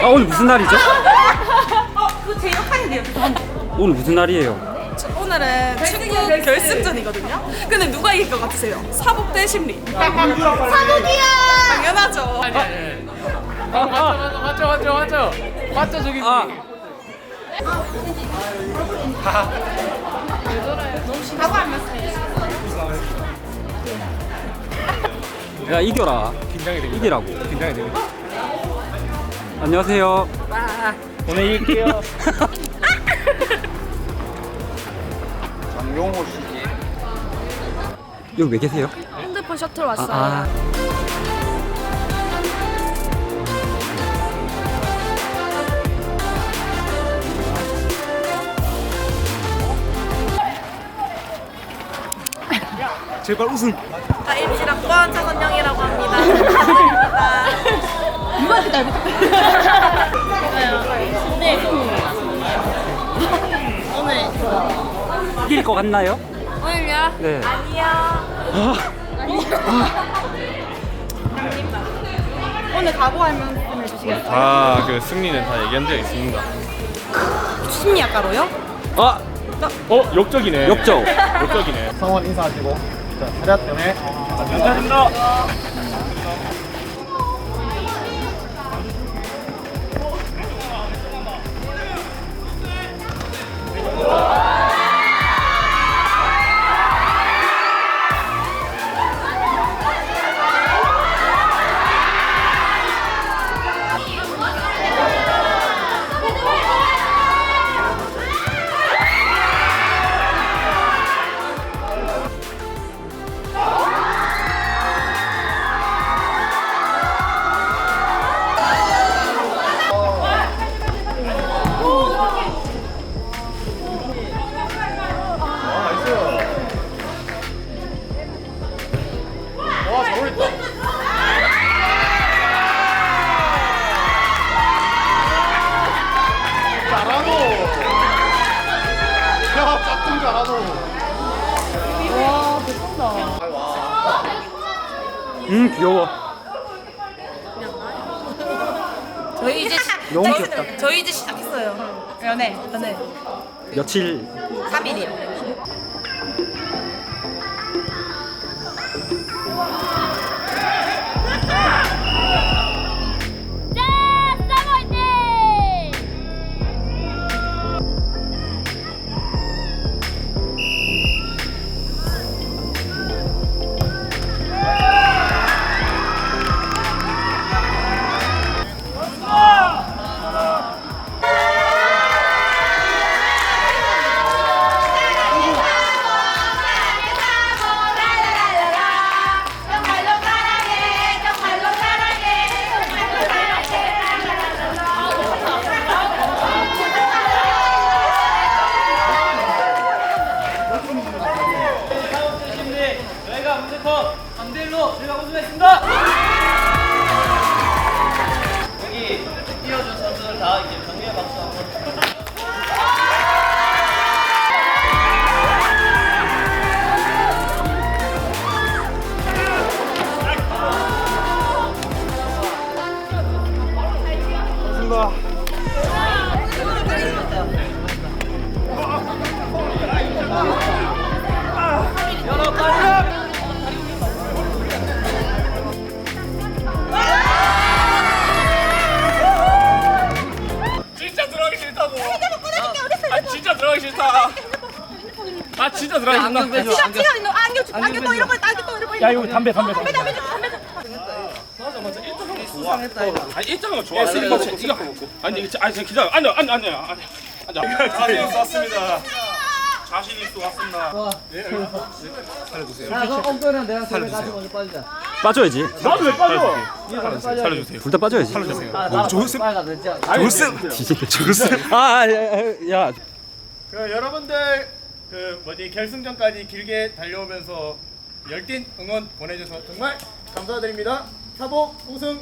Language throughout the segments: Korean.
아 오늘 무슨 날이죠? 그거 제 역할인데요. 오늘 무슨 날이에요? 오늘은 축구 결승전이거든요. 근데 누가 이길 것 같으세요? 사복 대 심리. 사복이야. 당연하죠. 아, 맞죠, 맞죠, 맞죠, 맞죠. 맞죠, 저기. 아 야 이겨라 긴장이 됩니다. 이기라고 긴장이 됩니다. 안녕하세요 오늘 이길게요. 장용호 씨지. 여기 왜 계세요? 핸드폰 셔틀 아, 왔어요. 아. 제발 우승 아, 일지락권 차선영이라고 합니다. 누구한테 닮았 네, 오늘 이길 것 같나요? 오늘요? 네 아니요. 오늘 각오할 말씀을 주시겠어요? 아, 그 승리는 다 얘기한 적 있습니다. 심리 아까로요? 아 어, 역적이네. 역적 역적이네. 성원 인사하시고. 자, 차렷 때문에. 감사합니다. 야, 짝꿍 잘하노. 음 귀여워 저희 이제 너무 귀엽다. 저희 이제 시작했어요. 연애. 연애. 며칠 3일이요. 3대1로 저희가 우승했습니다. 진짜. 시간 시간 있는 안경 주- 안경 또 잃어버렸다. 안경 또 잃어버렸다. 야, 이거 담배, 담배, 담배. 담배 담배 담배. 아니, 좋았으니까 이거 갖고 먹고. 아니, 이거 아니, 기다려. 아니, 아니, 아니, 아니. 아니. 자신 있어 왔습니다. 자신 있어 왔습니다. 빠져야지 나도 왜 빠져? 살려주세요. 둘 다 빠져야지 조셉. 조셉. 뒤집게 조셉 아야 그 여러분들 그 뭐지 결승전까지 길게 달려오면서 열띤 응원 보내줘서 정말 감사드립니다. 사복 우승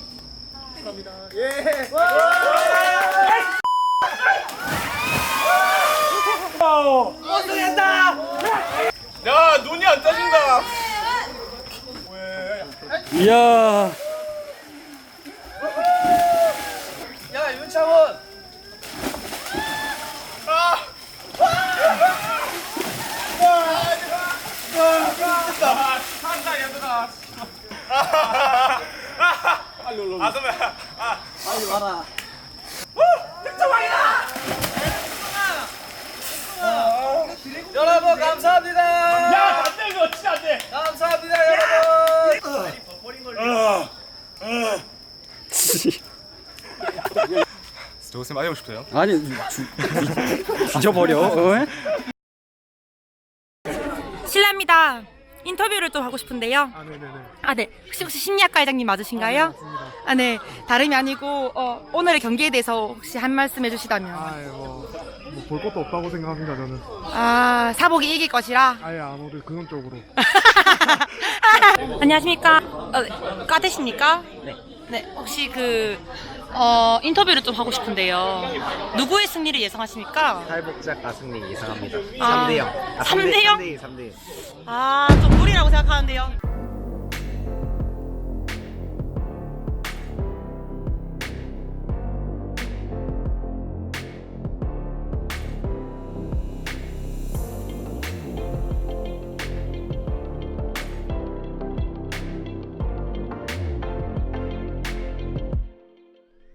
감사합니다. 예. 야, 눈이 안 떠진다. 이야 아 그러면 아 여러분 감사합니다. 야, 안 돼, 이거 진짜 안 돼. 감사합니다 여러분. 저것을 많이 하고 싶어요. 아니 주, 뒤져버려 어? 실례합니다. 인터뷰를 또 하고 싶은데요. 아 네네네. 아, 네. 혹시 혹시 심리학과 회장님 맞으신가요? 아, 네. 다름이 아니고 어, 오늘의 경기에 대해서 혹시 한 말씀 해주시다면. 아뭐볼 것도 없다고 생각합니다 저는 아, 사복이 이길 것이라. 아예 아무리 근원적으로 안녕하십니까? 어, 과대십니까? 네. 네. 혹시 그 어, 인터뷰를 좀 하고 싶은데요. 누구의 승리를 예상하십니까? 탈북자 승리 예상합니다. 아, 3대 0. 삼대 영? 3대 2, 3대 2. 아, 좀 무리라고 생각하는데요.